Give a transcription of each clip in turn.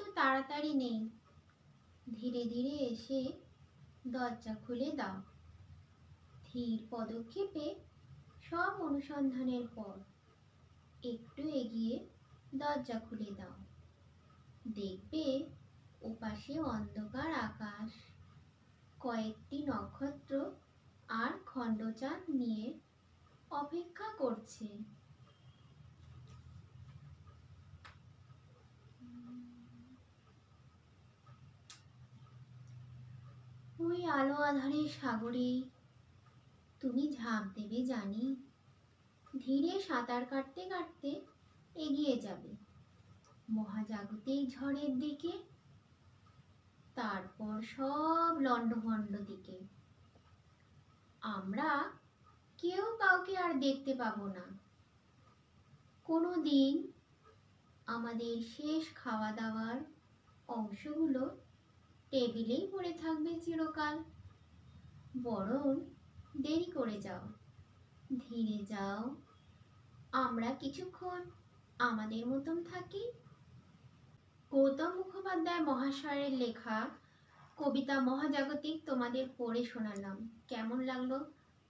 অত তাড়াতাড়ি নেই। ধীরে ধীরে এসে দরজা খুলে দাও। ধীর পদক্ষেপে সব অনুসন্ধানের পর একটু এগিয়ে দরজা খুলে দাও। দেখবে ওপাশে অন্ধকার আকাশ। কয়েকটি নক্ষত্র আর খণ্ডচাঁদ নিয়ে অপেক্ষা করছে। ওই আলো আধারে সাগরে। তুমি ঝাঁপ দেবে জানি। ধীরে সাঁতার কাটতে কাটতে এগিয়ে যাবে। মহাজাগতিক ঝড়ের দিকে। তারপর সব লণ্ডভণ্ড দিকে। আমরা কেউ কাউকে আর দেখতে পাবো না। কোনো দিন আমাদের শেষ খাওয়া দাওয়ার অংশগুলো টেবিলেই পড়ে থাকবে চিরকাল। বরং দেরি করে যাও। ধীরে যাও। আমরা কিছুক্ষণ আমাদের মতন থাকি। গৌতম মুখোপাধ্যায় মহাশয়ের লেখা কবিতা মহাজাগতিক তোমাদের পড়ে শোনালাম। কেমন লাগল?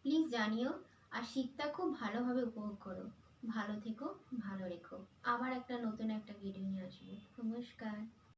প্লিজ জানিও আর শীতটা খুব ভালোভাবে উপভোগ করো। ভালো থেকো, ভালো রেখো। আবার একটা নতুন একটা ভিডিও নিয়ে আসব। নমস্কার।